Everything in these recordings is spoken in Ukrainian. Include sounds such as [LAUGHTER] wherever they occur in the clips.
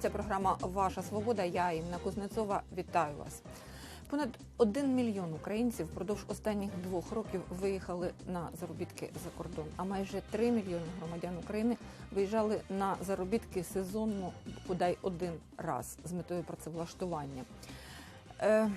Це програма Ваша Свобода. Я Інна Кузнецова. Вітаю вас. Понад один мільйон українців впродовж останніх двох років виїхали на заробітки за кордон. А майже три мільйони громадян України виїжджали на заробітки сезонно бодай один раз з метою працевлаштування. Е,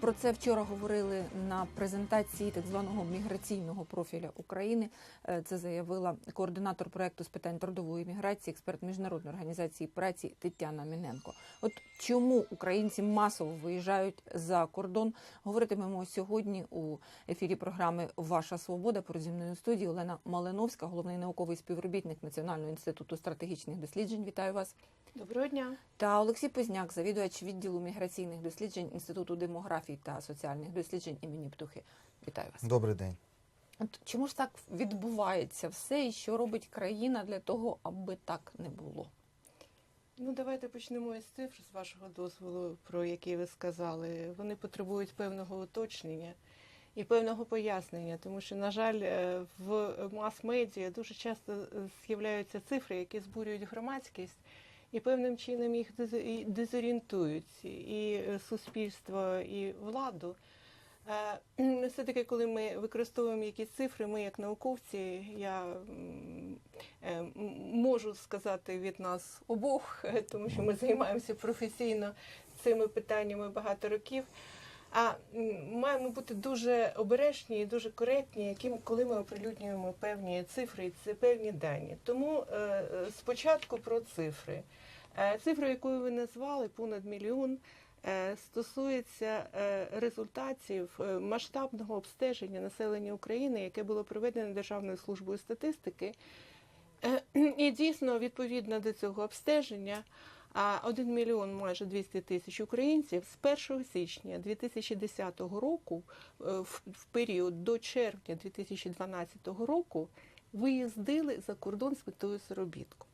Про це вчора говорили на презентації так званого міграційного профіля України. Е, Це заявила координатор проекту з питань трудової міграції, експерт міжнародної організації праці Тетяна Міненко. От чому українці масово виїжджають за кордон? Говоритимемо сьогодні у ефірі програми Ваша Свобода. Поруч зі мною студії Олена Малиновська, головний науковий співробітник Національного інституту стратегічних досліджень. Вітаю вас. Доброго дня. Та Олексій Позняк, завідувач відділу міграційних досліджень Інституту демографії та соціальних досліджень імені Птухи. Вітаю вас. Добрий день. От чому ж так відбувається все, і що робить країна для того, аби так не було? Ну, давайте почнемо із цифр, з вашого дозволу, про які ви сказали. Вони потребують певного уточнення і певного пояснення, тому що, на жаль, е, в мас-медіа дуже часто е, з'являються цифри, які збурюють громадськість і певним чином їх дез- дезорієнтують і е, суспільство, і владу. Е, Все-таки, коли ми використовуємо якісь цифри, ми як науковці, я е, можу сказати від нас обох, [LAUGHS] тому що ми займаємося професійно цими питаннями багато років. А маємо бути дуже обережні і дуже коректні, яким коли ми оприлюднюємо певні цифри, це певні дані. Тому е, е, спочатку про цифри. Е, Цифра, яку ви назвали, понад мільйон, стосується результатів масштабного обстеження населення України, яке було проведено Державною службою статистики. І дійсно, відповідно до цього обстеження, а 1 мільйон майже 200 тисяч українців з 1 січня 2010 року, е, в період до червня 2012 року, виїздили за кордон з метою заробітку.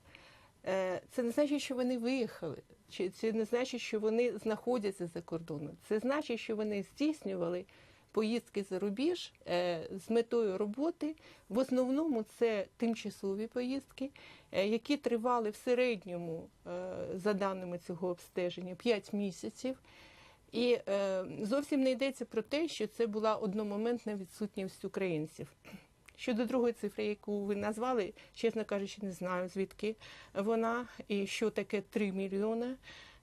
Е, Це не значить, що вони виїхали, чи це не значить, що вони знаходяться за кордоном. Це значить, що вони здійснювали поїздки за рубіж е, з метою роботи. В основному це тимчасові поїздки, е, які тривали в середньому, е, за даними цього обстеження, 5 місяців. І зовсім не йдеться про те, що це була одномоментна відсутність українців. Щодо другої цифри, яку ви назвали, чесно кажучи, не знаю звідки вона і що таке 3 мільйони.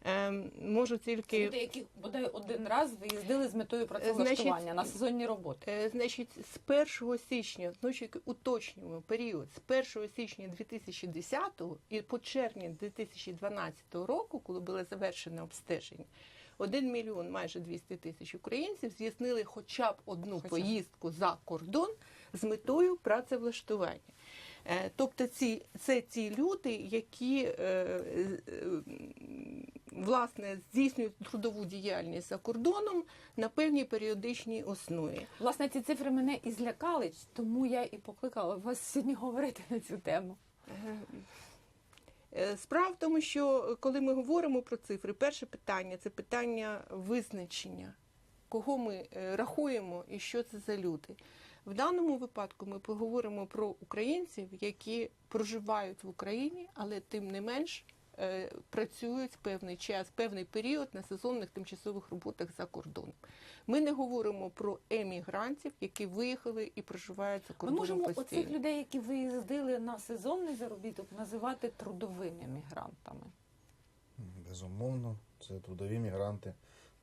Ем, можу тільки Люди, які бодай один раз виїздили з метою працевлаштування на сезонні роботи. Е, Значить, з 1 січня, значить, уточнюємо період з 1 січня 2010 і по червня 2012 року, коли було завершено обстеження, 1 мільйон майже 200 тисяч українців здійснили хоча б одну Хоча поїздку за кордон з метою працевлаштування. Е, Тобто ці, це ті люди, які е, е, власне здійснюють трудову діяльність за кордоном на певній періодичній основі. Власне, ці цифри мене і злякали, тому я і покликала вас сьогодні говорити на цю тему. Справа в тому, що коли ми говоримо про цифри, перше питання це питання визначення, кого ми рахуємо і що це за люди. В даному випадку ми поговоримо про українців, які проживають в Україні, але тим не менш е, працюють певний час, певний період на сезонних тимчасових роботах за кордоном. Ми не говоримо про емігрантів, які виїхали і проживають за Ми кордоном можемо постійно. оцих людей, які виїздили на сезонний заробіток, називати трудовими мігрантами. Безумовно, це трудові мігранти.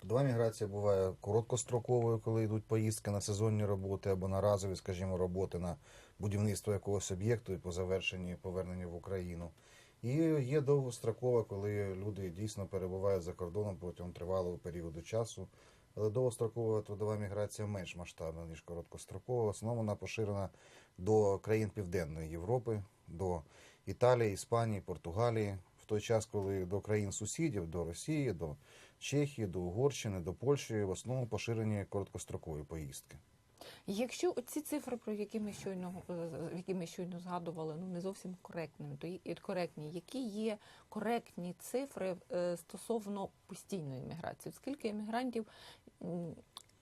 Трудова міграція буває короткостроковою, коли йдуть поїздки на сезонні роботи або на разові, скажімо, роботи на будівництво якогось об'єкту і по завершенні повернення в Україну. І є довгострокова, коли люди дійсно перебувають за кордоном протягом тривалого періоду часу. Але довгострокова трудова міграція менш масштабна, ніж короткострокова. В основному вона поширена до країн Південної Європи, до Італії, Іспанії, Португалії. В той час, коли до країн сусідів, до Росії, до Чехії, до Угорщини, до Польщі в основному поширені короткострокові поїздки. Якщо оці цифри, про які ми щойно е, які ми щойно згадували, ну не зовсім коректними, то коректні, які є коректні цифри е, стосовно постійної міграції? Скільки емігрантів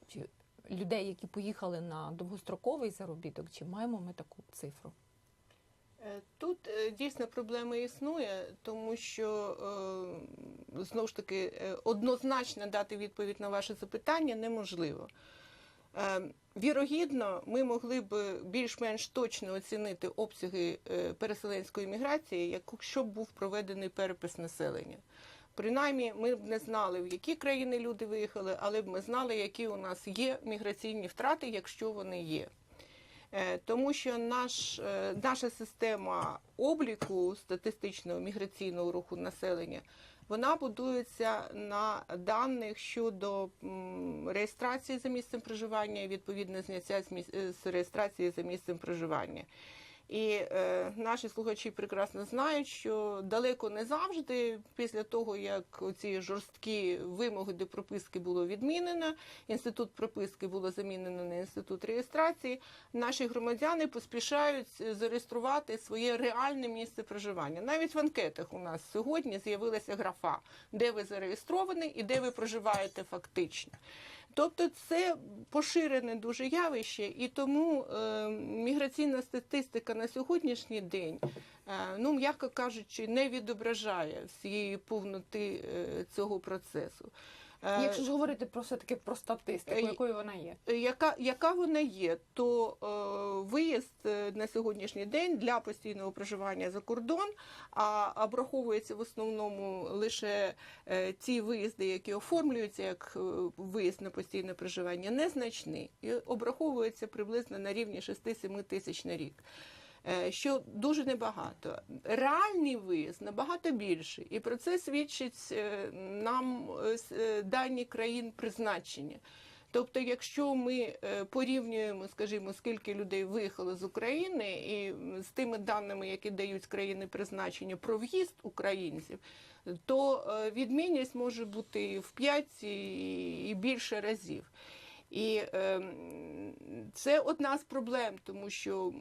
чи людей, які поїхали на довгостроковий заробіток, чи маємо ми таку цифру? Е, Тут е, дійсно проблема існує, тому що е, знову ж таки однозначно дати відповідь на ваше запитання неможливо. Вірогідно, ми могли б більш-менш точно оцінити обсяги переселенської міграції, якщо б був проведений перепис населення. Принаймні, ми б не знали, в які країни люди виїхали, але б ми знали, які у нас є міграційні втрати, якщо вони є. Е, Тому що наш, е, наша система обліку статистичного міграційного руху населення вона будується на даних щодо реєстрації за місцем проживання і відповідне зняття з, реєстрації за місцем проживання. І е, наші слухачі прекрасно знають, що далеко не завжди, після того як ці жорсткі вимоги до прописки було відмінено, інститут прописки було замінено на інститут реєстрації, наші громадяни поспішають зареєструвати своє реальне місце проживання. Навіть в анкетах у нас сьогодні з'явилася графа, де ви зареєстровані і де ви проживаєте фактично. Тобто це поширене дуже явище, і тому е, міграційна статистика на сьогоднішній день, е, ну м'яко кажучи, не відображає всієї повноти е, цього процесу. Е, Якщо ж говорити про все таки про статистику, Е, якою вона є? яка, яка вона є, то е, виїзд е, на сьогоднішній день для постійного проживання за кордон, а обраховується в основному лише е, ті виїзди, які оформлюються як е, виїзд на постійне проживання, незначний і обраховується приблизно на рівні 6-7 тисяч на рік. Е, Що дуже небагато. Реальний виїзд набагато більший, і про це свідчить е, нам е, дані країн призначення. Тобто, якщо ми порівнюємо, скажімо, скільки людей виїхало з України, і з тими даними, які дають країни призначення про в'їзд українців, то відмінність може бути в 5 і і більше разів. І е, це одна з проблем, тому що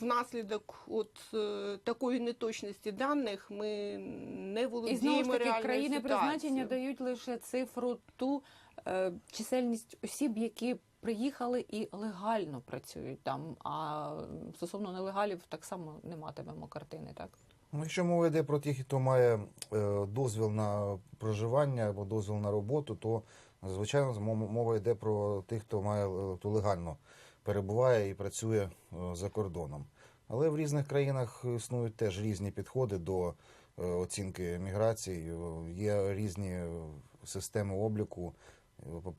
внаслідок от е, такої неточності даних ми не І володіємо знову ж таки, реальною країни призначення дають лише цифру ту е, чисельність осіб, які приїхали і легально працюють там. А стосовно нелегалів так само не матимемо картини, так? Ну, якщо мова йде про тих, хто має е, дозвіл на проживання або дозвіл на роботу, то звичайно мова йде про тих, хто має е, хто легально перебуває і працює е, за кордоном. Але в різних країнах існують теж різні підходи до е, оцінки міграції. Є різні системи обліку.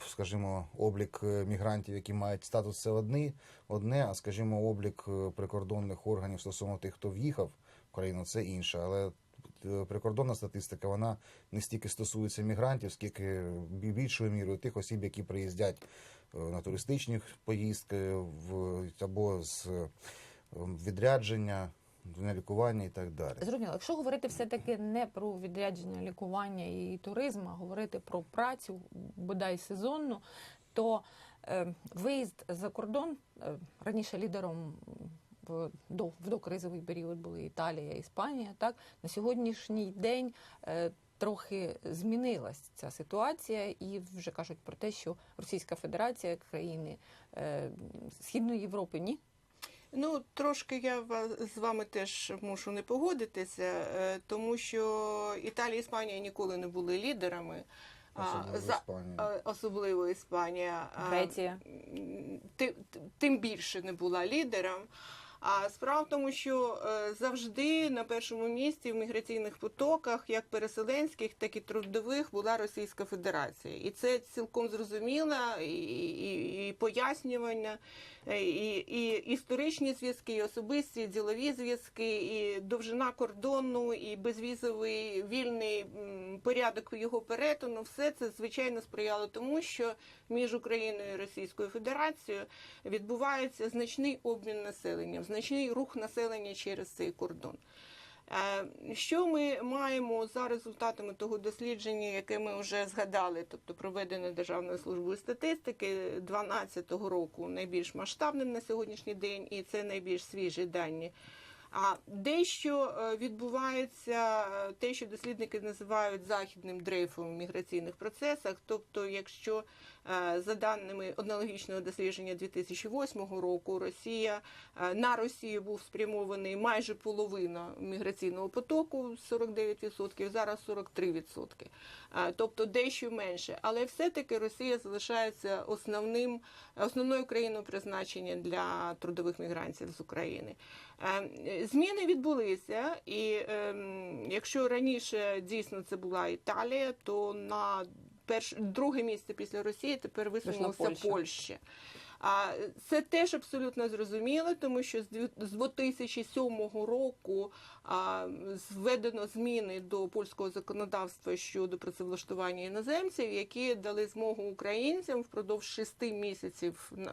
Скажімо, облік мігрантів, які мають статус, це одне, одне, а скажімо, облік прикордонних органів стосовно тих, хто в'їхав в країну, це інше. Але прикордонна статистика вона не стільки стосується мігрантів, скільки більшою мірою тих осіб, які приїздять е, на туристичні поїздки або з е, відрядження, на лікування і так далі. Зрозуміло, якщо говорити все-таки не про відрядження, лікування і туризм, а говорити про працю, бодай сезонну, то е, виїзд за кордон е, раніше лідером до, в докризовий період були Італія, Іспанія. Так на сьогоднішній день е, трохи змінилась ця ситуація, і вже кажуть про те, що Російська Федерація, країни е, Східної Європи, ні. Ну, трошки я з вами теж мушу не погодитися, е, тому що Італія і Іспанія ніколи не були лідерами. а, Особливо за- Іспанія. а, Особливо Іспанія. Греція. ти- тим більше не була лідером. А справа в тому, що е, завжди на першому місці в міграційних потоках, як переселенських, так і трудових, була Російська Федерація. І це цілком зрозуміло, і, і, і пояснювання, е, і, і історичні зв'язки, і особисті, ділові зв'язки, і довжина кордону, і безвізовий вільний порядок його перетину. Все це звичайно сприяло тому, що між Україною і Російською Федерацією відбувається значний обмін населенням, значний рух населення через цей кордон. Що ми маємо за результатами того дослідження, яке ми вже згадали, тобто проведене Державною службою статистики 2012 року, найбільш масштабним на сьогоднішній день, і це найбільш свіжі дані. А дещо е, відбувається е, те, що дослідники називають західним дрейфом в міграційних процесах. Тобто, якщо За даними аналогічного дослідження 2008 року, Росія е, на Росію був спрямований майже половина міграційного потоку 49%, зараз 43%. Е, Тобто дещо менше. Але все-таки Росія залишається основним основною країною призначення для трудових мігрантів з України. Е, Зміни відбулися, і ем, якщо раніше дійсно це була Італія, то на перш друге місце після Росії тепер висунулася Польща. Польща. А це теж абсолютно зрозуміло, тому що з дві- з 2007 року а, введено зміни до польського законодавства щодо працевлаштування іноземців, які дали змогу українцям впродовж шести місяців на-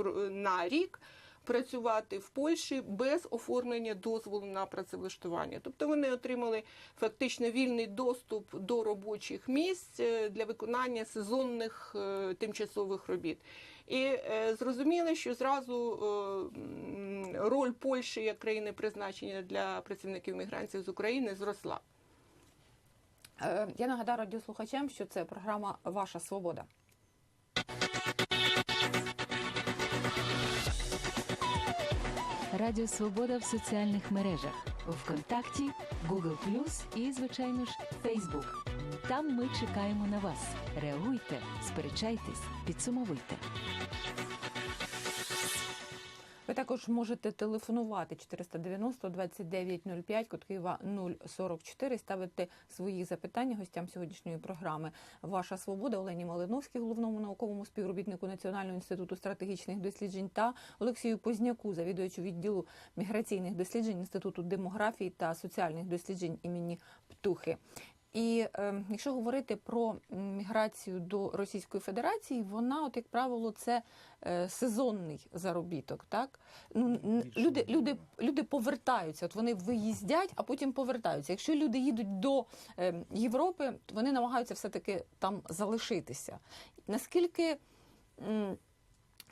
е, на рік працювати в Польщі без оформлення дозволу на працевлаштування. Тобто вони отримали фактично вільний доступ до робочих місць е, для виконання сезонних е, тимчасових робіт. І е, зрозуміло, що зразу роль Польщі як країни призначення для працівників мігрантів з України зросла. Я нагадаю радіослухачам, що це програма Ваша свобода. Радіо Свобода в соціальних мережах ВКонтакті, Google і, звичайно ж, Facebook. Там ми чекаємо на вас. Реагуйте, сперечайтесь, підсумовуйте. Ви також можете телефонувати 490 2905, код Києва 044, ставити свої запитання гостям сьогоднішньої програми. Ваша свобода Олені Малиновській, головному науковому співробітнику Національного інституту стратегічних досліджень та Олексію Позняку, завідувачу відділу міграційних досліджень Інституту демографії та соціальних досліджень імені Птухи. І е, якщо говорити про міграцію до Російської Федерації, вона, от як правило, це е, сезонний заробіток. Так ну люди, люди, люди повертаються. От вони виїздять, а потім повертаються. Якщо люди їдуть до е, Європи, то вони намагаються все таки там залишитися. Наскільки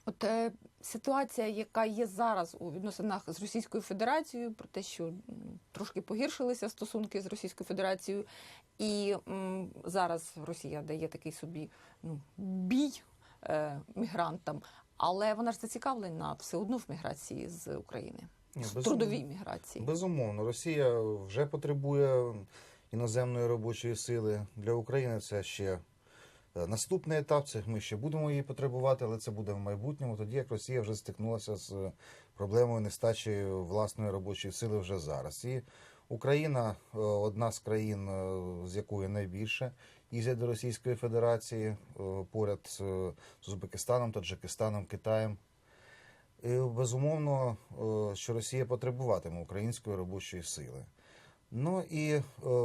От е, ситуація, яка є зараз у відносинах з Російською Федерацією, про те, що трошки погіршилися стосунки з Російською Федерацією, і м, зараз Росія дає такий собі ну, бій е, мігрантам, але вона ж зацікавлена все одно в міграції з України, Ні, в трудовій міграції. Безумовно, Росія вже потребує іноземної робочої сили. Для України це ще наступний етап. Це ми ще будемо її потребувати, але це буде в майбутньому. Тоді як Росія вже стикнулася з проблемою нестачі власної робочої сили вже зараз. І Україна е, одна з країн, е, з якої найбільше їздять до Російської Федерації е, поряд з е, Узбекистаном, Таджикистаном, Китаєм. І, безумовно, е, що Росія потребуватиме української робочої сили. Ну і е,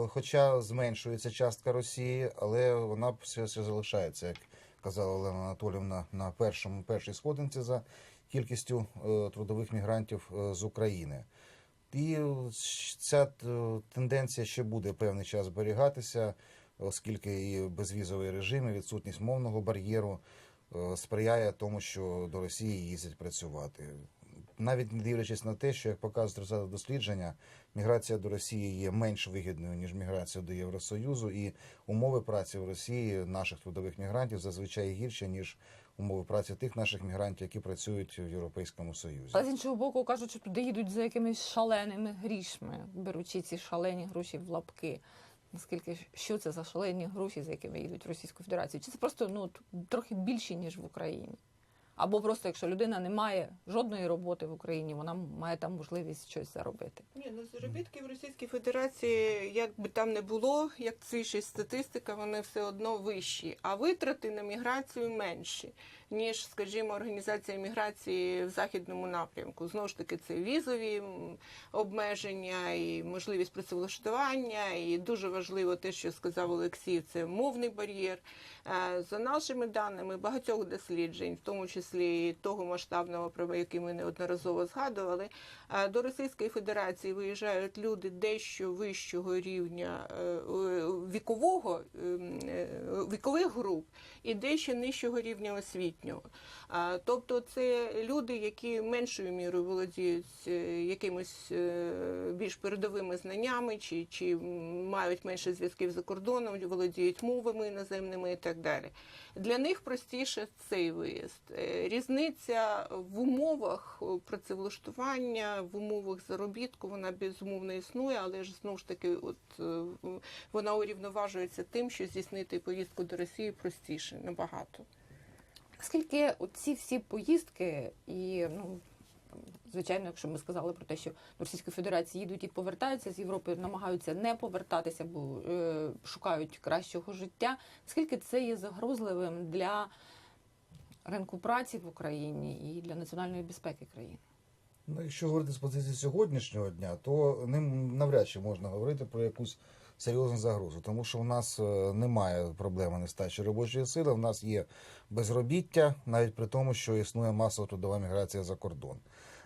хоча зменшується частка Росії, але вона все ще залишається, як казала Олена Анатолівна, на першому першій сходинці за кількістю е, трудових мігрантів е, з України. І ця тенденція ще буде певний час зберігатися, оскільки і безвізовий режим, і відсутність мовного бар'єру сприяє тому, що до Росії їздять працювати. Навіть не дивлячись на те, що як показують результати дослідження, міграція до Росії є менш вигідною ніж міграція до Євросоюзу, і умови праці в Росії наших трудових мігрантів зазвичай гірші ніж умови праці тих наших мігрантів, які працюють в Європейському Союзі. А з іншого боку, кажуть, що туди їдуть за якимись шаленими грішми, беручи ці шалені гроші в лапки. Наскільки що це за шалені гроші, за якими їдуть в Російську Федерацію? Чи це просто ну трохи більші, ніж в Україні? Або просто якщо людина не має жодної роботи в Україні, вона має там можливість щось заробити. Ні, ну заробітки в Російській Федерації, як би там не було, як свідчить статистика, вони все одно вищі, а витрати на міграцію менші, ніж, скажімо, організація міграції в західному напрямку. Знову ж таки, це візові обмеження і можливість працевлаштування, і дуже важливо те, що сказав Олексій, це мовний бар'єр. Е, За нашими даними багатьох досліджень, в тому числі того масштабного, про який ми неодноразово згадували, е, до Російської Федерації виїжджають люди дещо вищого рівня е, вікового ем, вікових груп і дещо нижчого рівня освіти. Майбутнього. Тобто це люди, які меншою мірою володіють е, якимось е, більш передовими знаннями, чи, чи мають менше зв'язків за кордоном, володіють мовами іноземними і так далі. Для них простіше цей виїзд. Е, Різниця в умовах працевлаштування, в умовах заробітку, вона безумовно існує, але ж знову ж таки, от вона урівноважується тим, що здійснити поїздку до Росії простіше набагато. Наскільки ці всі поїздки і ну. Звичайно, якщо ми сказали про те, що до Російської Федерації їдуть і повертаються з Європи, намагаються не повертатися, бо е, шукають кращого життя. Скільки це є загрозливим для ринку праці в Україні і для національної безпеки країни? Ну, якщо говорити з позиції сьогоднішнього дня, то ним навряд чи можна говорити про якусь серйозну загрозу, тому що у нас е, немає проблеми нестачі робочої сили. У нас є безробіття, навіть при тому, що існує масова трудова міграція за кордон.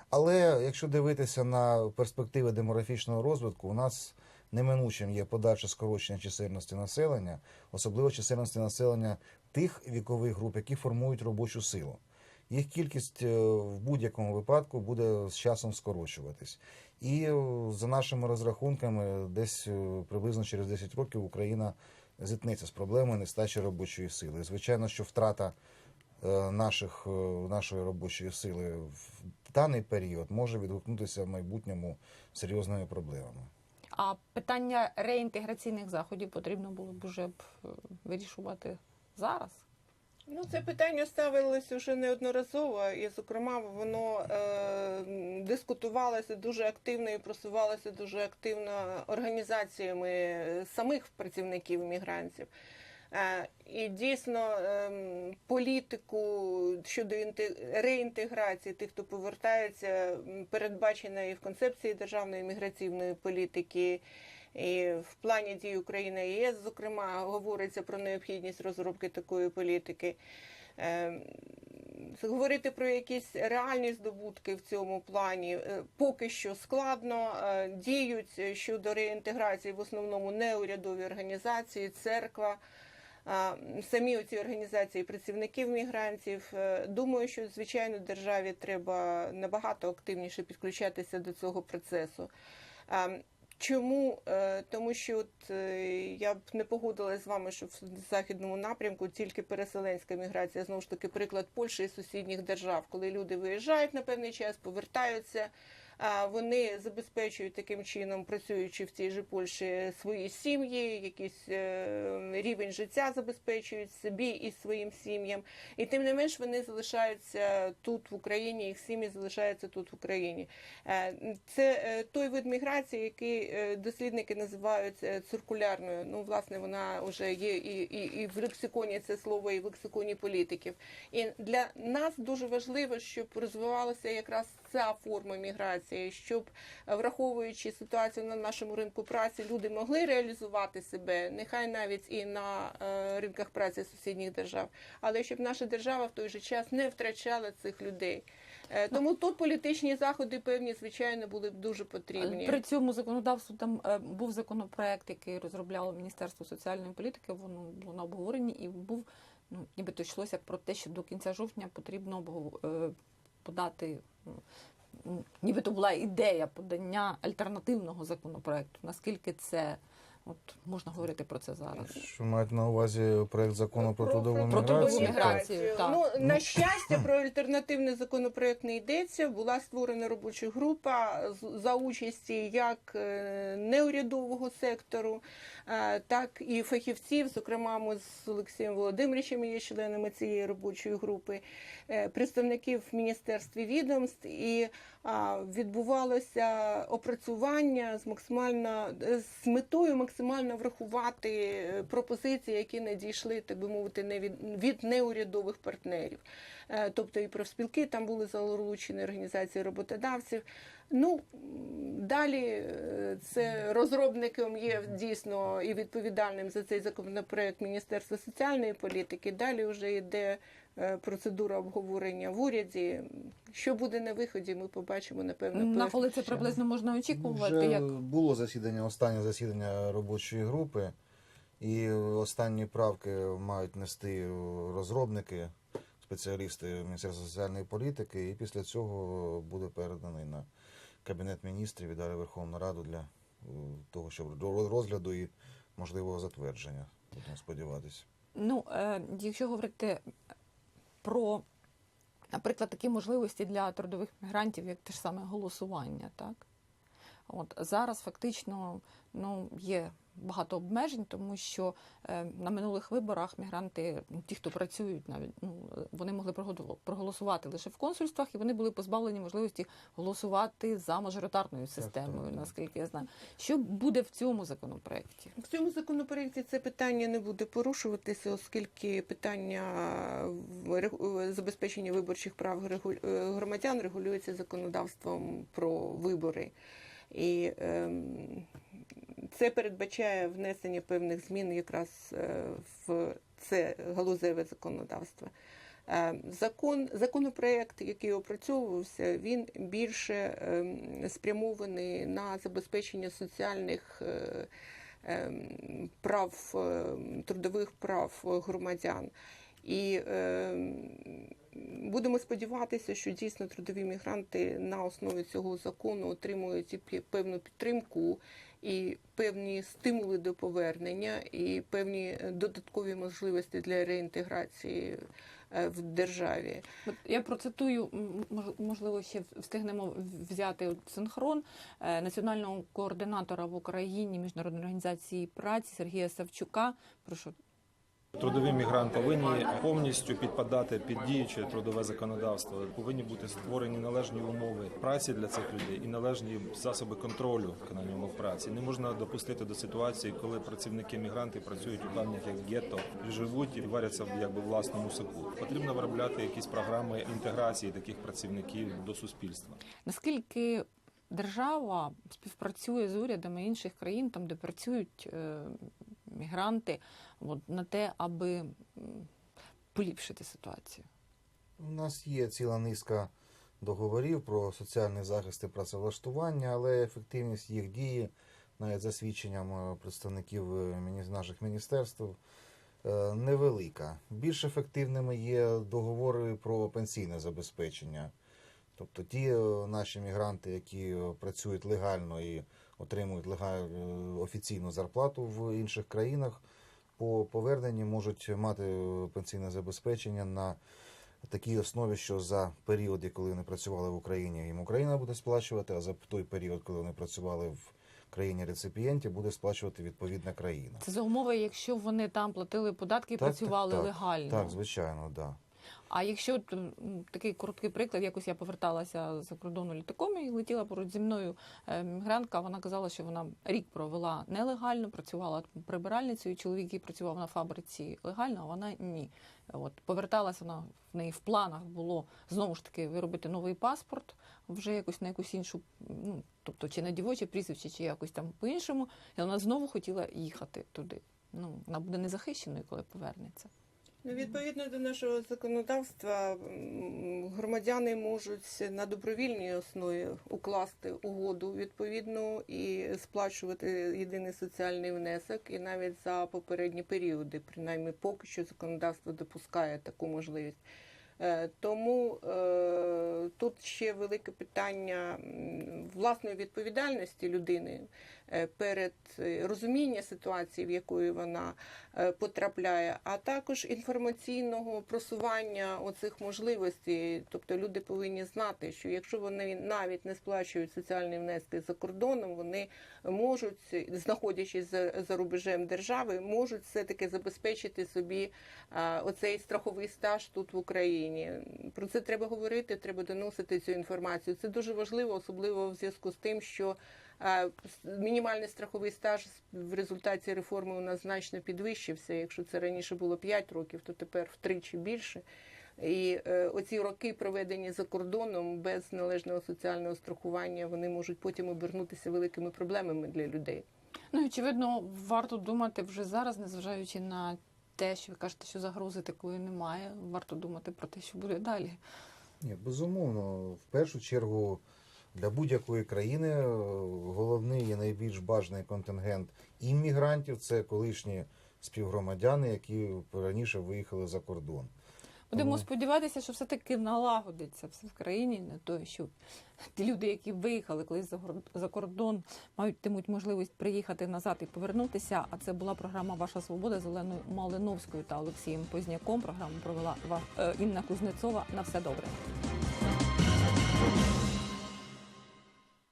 Але якщо дивитися на перспективи демографічного розвитку, у нас неминучим є подальше скорочення чисельності населення, особливо чисельності населення тих вікових груп, які формують робочу силу. Їх кількість е, в будь-якому випадку буде з часом скорочуватись. І е, за нашими розрахунками, десь е, приблизно через 10 років Україна зіткнеться з проблемою нестачі робочої сили. Звичайно, що втрата е, наших, нашої робочої сили в даний період може відгукнутися в майбутньому серйозними проблемами. А питання реінтеграційних заходів потрібно було б уже б вирішувати зараз. Ну, це питання ставилось уже неодноразово, і, зокрема, воно е, дискутувалося дуже активно і просувалося дуже активно організаціями самих працівників іммігрантів. Е, і дійсно ем, політику щодо інте- реінтеграції тих, хто повертається, передбачена і в концепції державної міграційної політики. І в плані дій України і ЄС, зокрема, говориться про необхідність розробки такої політики. Е, Говорити про якісь реальні здобутки в цьому плані е, поки що складно. Е, Діють щодо реінтеграції в основному неурядові організації, церква. Самі ці організації працівників мігрантів. Е, Думаю, що звичайно державі треба набагато активніше підключатися до цього процесу. Чому? Е, Тому що от, е, я б не погодилась з вами, що в західному напрямку тільки переселенська міграція, знову ж таки, приклад Польщі і сусідніх держав, коли люди виїжджають на певний час, повертаються. Вони забезпечують таким чином, працюючи в цій же Польщі, свої сім'ї, якийсь е, рівень життя забезпечують собі і своїм сім'ям. І тим не менш вони залишаються тут в Україні, їх сім'ї залишаються тут в Україні. Е, Це е, той вид міграції, який дослідники називають циркулярною. Ну, власне, вона вже є і, і, і в лексиконі це слово, і в лексиконі політиків. І для нас дуже важливо, щоб розвивалася якраз ця форма міграції, щоб е, враховуючи ситуацію на нашому ринку праці, люди могли реалізувати себе, нехай навіть і на е, ринках праці сусідніх держав, але щоб наша держава в той же час не втрачала цих людей. Е, Тому тут політичні заходи певні, звичайно, були б дуже потрібні. При цьому законодавству там був законопроект, який розробляло Міністерство соціальної політики. Воно було на обговоренні і був ну нібито йшлося про те, що до кінця жовтня потрібно подати. М, Нібито була ідея подання альтернативного законопроекту. Наскільки це от можна говорити про це зараз? Що мають на увазі проект закону про, трудову про трудову міграцію? міграцію. так. Ну, Ну. на щастя, про альтернативний законопроект не йдеться. Була створена робоча група з- за участі як е, неурядового сектору, е, так і фахівців. Зокрема, ми з Олексієм Володимировичем є членами цієї робочої групи, е, представників в міністерстві відомств і відбувалося опрацювання з максимально з метою максимально врахувати е, пропозиції, які надійшли, так би мовити, не від, від неурядових партнерів. Е, Тобто і профспілки там були залучені організації роботодавців. Ну далі е, це розробником є дійсно і відповідальним за цей законопроект Міністерства соціальної політики. Далі вже йде процедура обговорення в уряді. Що буде на виході, ми побачимо напевно. На коли це приблизно можна очікувати? Вже Як було засідання, останнє засідання робочої групи, і останні правки мають нести розробники спеціалісти Міністерства соціальної політики, і після цього буде переданий на Кабінет міністрів і далі Верховну Раду для е, того, щоб до розгляду і можливого затвердження. Будемо сподіватися. Ну, е, якщо говорити про, наприклад, такі можливості для трудових мігрантів, як те ж саме голосування, так? От зараз фактично ну, є багато обмежень, тому що е, на минулих виборах мігранти, ну, ті, хто працюють, навіть ну, вони могли прогоду- проголосувати лише в консульствах, і вони були позбавлені можливості голосувати за мажоритарною системою, наскільки я знаю. Що буде в цьому законопроекті? В цьому законопроекті це питання не буде порушуватися, оскільки питання в- регу- забезпечення виборчих прав е, громадян регулюється законодавством про вибори. І ем, це передбачає внесення певних змін якраз е, в це галузеве законодавство. Е, Закон, законопроект, який опрацьовувався, він більше ем, спрямований на забезпечення соціальних е, ем, прав, трудових прав громадян. І ем, будемо сподіватися, що дійсно трудові мігранти на основі цього закону отримують і певну підтримку, і певні стимули до повернення, і певні е, додаткові можливості для реінтеграції е, в державі. Я процитую, можливо, ще встигнемо взяти синхрон е, національного координатора в Україні Міжнародної організації праці Сергія Савчука. Прошу Трудові мігранти повинні повністю підпадати під діюче трудове законодавство. Повинні бути створені належні умови праці для цих людей і належні засоби контролю виконання умов праці. Не можна допустити до ситуації, коли працівники мігранти працюють у певних як гетто, живуть і варяться якби власному соку. Потрібно виробляти якісь програми інтеграції таких працівників до суспільства. наскільки держава співпрацює з урядами інших країн, там де працюють е, мігранти, от, на те, аби поліпшити ситуацію. У нас є ціла низка договорів про соціальний захист і працевлаштування, але ефективність їх дії, навіть за свідченням е, представників е, наших міністерств, е, невелика. Більш ефективними є договори про пенсійне забезпечення. Тобто ті наші мігранти, які працюють легально і отримують офіційну зарплату в інших країнах, по поверненні можуть мати е, пенсійне забезпечення на такій основі, що за період, коли вони працювали в Україні, їм Україна буде сплачувати, а за той період, коли вони працювали в країні реципієнті, буде сплачувати відповідна країна. Це за умови, якщо вони там платили податки і Так, працювали так, так. легально. Так, звичайно, да. А якщо такий короткий приклад, якось я поверталася за кордону літаком і летіла поруч зі мною е, мігрантка, вона казала, що вона рік провела нелегально, працювала прибиральницею. Чоловік який працював на фабриці легально, а вона ні. От поверталася вона в неї в планах було знову ж таки виробити новий паспорт вже якось на якусь іншу, ну тобто чи на дівоче прізвище, чи якось там по-іншому. І вона знову хотіла їхати туди. Ну вона буде незахищеною, коли повернеться. Ну, відповідно до нашого законодавства, громадяни можуть на добровільній основі укласти угоду відповідно і сплачувати єдиний соціальний внесок, і навіть за попередні періоди, принаймні поки що законодавство допускає таку можливість. Е, Тому е, тут ще велике питання власної відповідальності людини е, перед е, розуміння ситуації, в якої вона е, потрапляє, а також інформаційного просування оцих можливостей. Тобто люди повинні знати, що якщо вони навіть не сплачують соціальні внески за кордоном, вони можуть, знаходячись за, за рубежем держави, можуть все-таки забезпечити собі оцей страховий стаж тут в Україні. Про це треба говорити, треба доносити цю інформацію. Це дуже важливо, особливо в зв'язку з тим, що мінімальний страховий стаж в результаті реформи у нас значно підвищився. Якщо це раніше було 5 років, то тепер втричі більше. І е, оці роки, проведені за кордоном без належного соціального страхування, вони можуть потім обернутися великими проблемами для людей. Ну, і, очевидно, варто думати вже зараз, незважаючи на те, що ви кажете, що загрози такої немає. Варто думати про те, що буде далі. Ні, безумовно, в першу чергу для будь-якої країни е, головний і найбільш бажаний контингент іммігрантів це колишні співгромадяни, які раніше виїхали за кордон. Будемо сподіватися, що все-таки налагодиться все в країні, не то, що ті люди, які виїхали колись за кордон, матимуть можливість приїхати назад і повернутися. А це була програма Ваша свобода з Оленою Малиновською та Олексієм Позняком. Програму провела е, Інна Кузнецова. На все добре.